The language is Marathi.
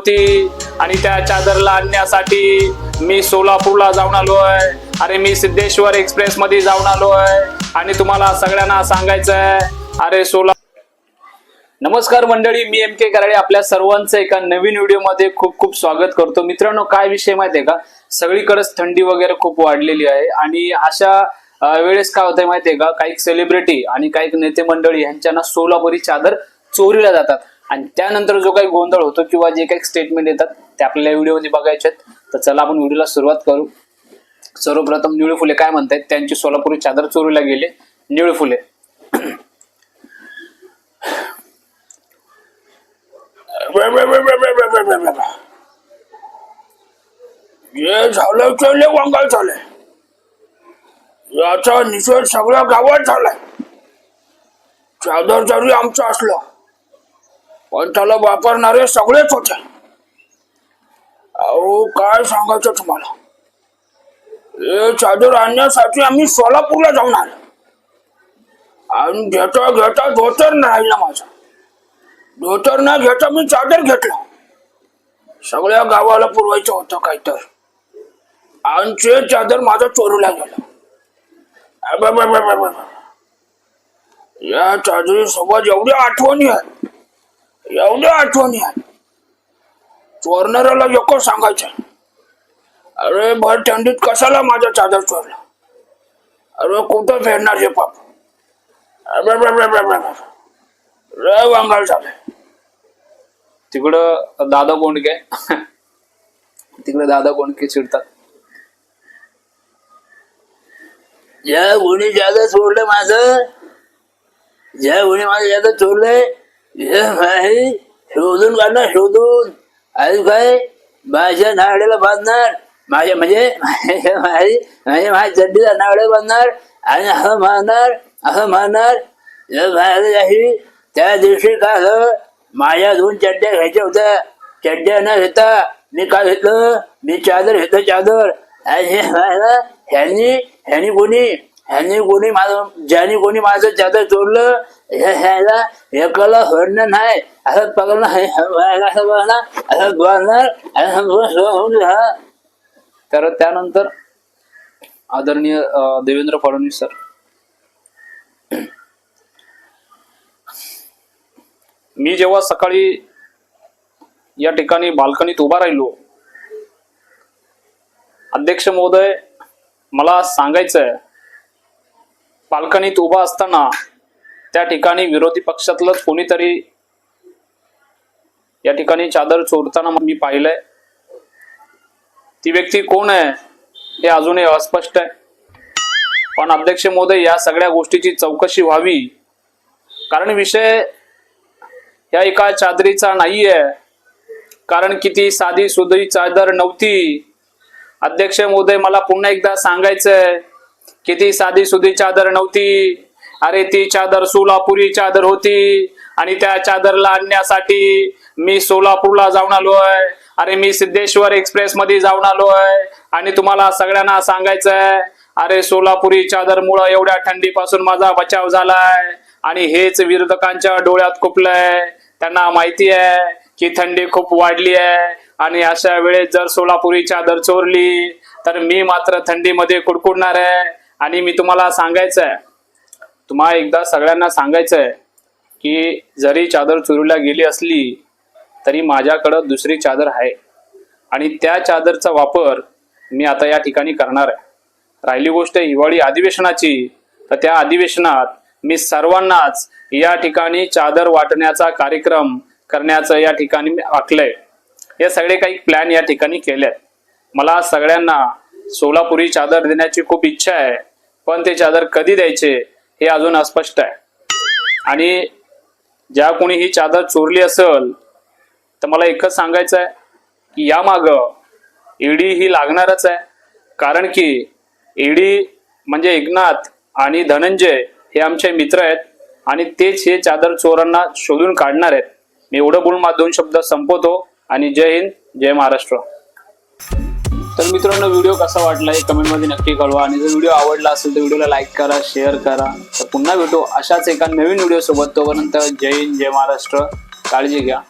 होती. आणि त्या चादरला आणण्यासाठी मी सोलापूरला जाऊन आलोय अरे मी सिद्धेश्वर एक्सप्रेस मध्ये जाऊन आलोय आणि तुम्हाला सगळ्यांना सांगायचं आहे अरे सोला नमस्कार मंडळी मी एम के कराडे आपल्या सर्वांचं एका नवीन व्हिडिओमध्ये खूप खूप स्वागत करतो. मित्रांनो काय विषय माहितीये का? सगळीकडेच थंडी वगैरे खूप वाढलेली आहे. आणि अशा वेळेस काय होतंय माहितीये का? काही सेलिब्रिटी आणि काही नेते मंडळी यांच्या ना सोलापुरी चादर चोरीला जातात. आणि त्यानंतर जो काही गोंधळ होतो किंवा जे काही स्टेटमेंट येतात ते आपल्याला व्हिडिओमध्ये बघायचे आहेत. तर चला आपण व्हिडिओला सुरुवात करू. सर्वप्रथम निळे फुले काय म्हणतायत? त्यांची सोलापुरी चादर चोरीला गेले. निळे फुले. हे झालं चले लय झाले याचा निषेध सगळ्या गावात झालाय. चादर जरी आमचं असलं पण त्याला वापरणारे सगळेच होते. अहो काय सांगायचं तुम्हाला? हे चादर आणण्यासाठी आम्ही सोलापूरला जाऊन आलो आणि घेता घेता धोतर राहिला माझा. धोतर न घेता मी चादर घेतला. सगळ्या गावाला पुरवायचं होतं काय तर आणि ते चादर माझा चोरूला गेला. या चादरी सोबत एवढ्या आठवणी आहेत एवढ्या आठवणी आहेत चोरणाऱ्याला नको सांगायचं अरे भर थंडीत कशाला माझा चादर चोरला? अरे कुठं फेडणार हे पाप. लय वांगाल झालंय. तिकडं दादा बोंडके. तिकडे दादा बोंडके चिडतात. ज्या कोणी जागा सोडलं माझं ज्या कोणी माझं जागा चोरलंय शोधून काढणार शोधून. अजून काय माझ्या नावड्याला बांधणार. माझ्या म्हणजे माझी माझ्या म्हणजे माझ्या चड्डीला नावड्या बांधणार आणि असं मारणार असं मारणार. हे त्या दिवशी काय झालं? माझ्या दोन चड्ड्या घ्यायच्या होत्या. चड्ड्या न घेता मी काय घेतलं? मी चादर घेतलं चादर. आणि हे ह्यांनी ह्यांनी कोणी ह्यांनी कोणी माझं ज्याने कोणी माझं ज्यादा चोरलं हे- ह्याला एकाला सोडणं नाही. असं पकडणं हे- असं बघणार असं बोलणार असं तर त्यानंतर आदरणीय देवेंद्र फडणवीस सर. मी जेव्हा सकाळी या ठिकाणी बाल्कनीत उभा राहिलो अध्यक्ष महोदय मला सांगायचंय बाल्कनीत उभा असताना त्या ठिकाणी विरोधी पक्षातलंच कोणीतरी या ठिकाणी चादर चोरताना मी पाहिलंय. ती व्यक्ती कोण आहे हे अजूनही अस्पष्ट आहे. पण अध्यक्ष महोदय या सगळ्या गोष्टीची चौकशी व्हावी. कारण विषय या एका चादरीचा नाहीये. कारण किती साधी सुधी चादर नव्हती. अध्यक्ष महोदय मला पुन्हा एकदा सांगायचंय किती साधी सुधी चादर नव्हती. अरे ती चादर सोलापुरी चादर होती आणि त्या चादरला आणण्यासाठी मी सोलापूरला जाऊन आलोय अरे मी सिद्धेश्वर एक्सप्रेस मध्ये जाऊन आलोय आणि तुम्हाला सगळ्यांना सांगायचंय अरे सोलापुरी चादर मुळे एवढ्या थंडीपासून माझा बचाव झालाय आणि हेच विरोधकांच्या डोळ्यात खुपलंय त्यांना माहिती आहे की थंडी खूप वाढली आहे आणि अशा वेळेस जर सोलापुरी चादर चोरली तर मी मात्र थंडीमध्ये कुडकुडणार आहे. आणि मी तुम्हाला सांगायचं आहे तुम्हाला एकदा सगळ्यांना सांगायचं आहे की जरी चादर चोरीला गेली असली तरी माझ्याकडं दुसरी चादर आहे. आणि त्या चादरचा वापर मी आता या ठिकाणी करणार आहे. राहिली गोष्ट हिवाळी अधिवेशनाची तर त्या अधिवेशनात मी सर्वांनाच या ठिकाणी चादर वाटण्याचा कार्यक्रम करण्याचं या ठिकाणी मी आखलंय. हे सगळे काही प्लॅन या ठिकाणी केले मला सगळ्यांना सोलापुरी चादर देण्याची खूप इच्छा आहे. पण ते चादर कधी द्यायचे हे अजून अस्पष्ट आहे. आणि ज्या कोणी ही चादर चोरली असेल तर मला एकच सांगायचं आहे की यामाग ईडी ही लागणारच आहे. कारण की ईडी म्हणजे एकनाथ आणि धनंजय हे आमचे मित्र आहेत आणि तेच हे चादर चोरांना शोधून काढणार आहेत. मी एवढं बोलून माझे दोन शब्द संपवतो आणि जय हिंद जय महाराष्ट्र. तर मित्रांनो व्हिडिओ कसा वाटला हे कमेंटमध्ये नक्की कळवा. आणि जर व्हिडिओ आवडला असेल तर व्हिडिओला लाईक करा शेअर करा. तर पुन्हा भेटू अशाच एका नवीन व्हिडिओ सोबत. तोपर्यंत जय हिंद जय महाराष्ट्र. काळजी घ्या.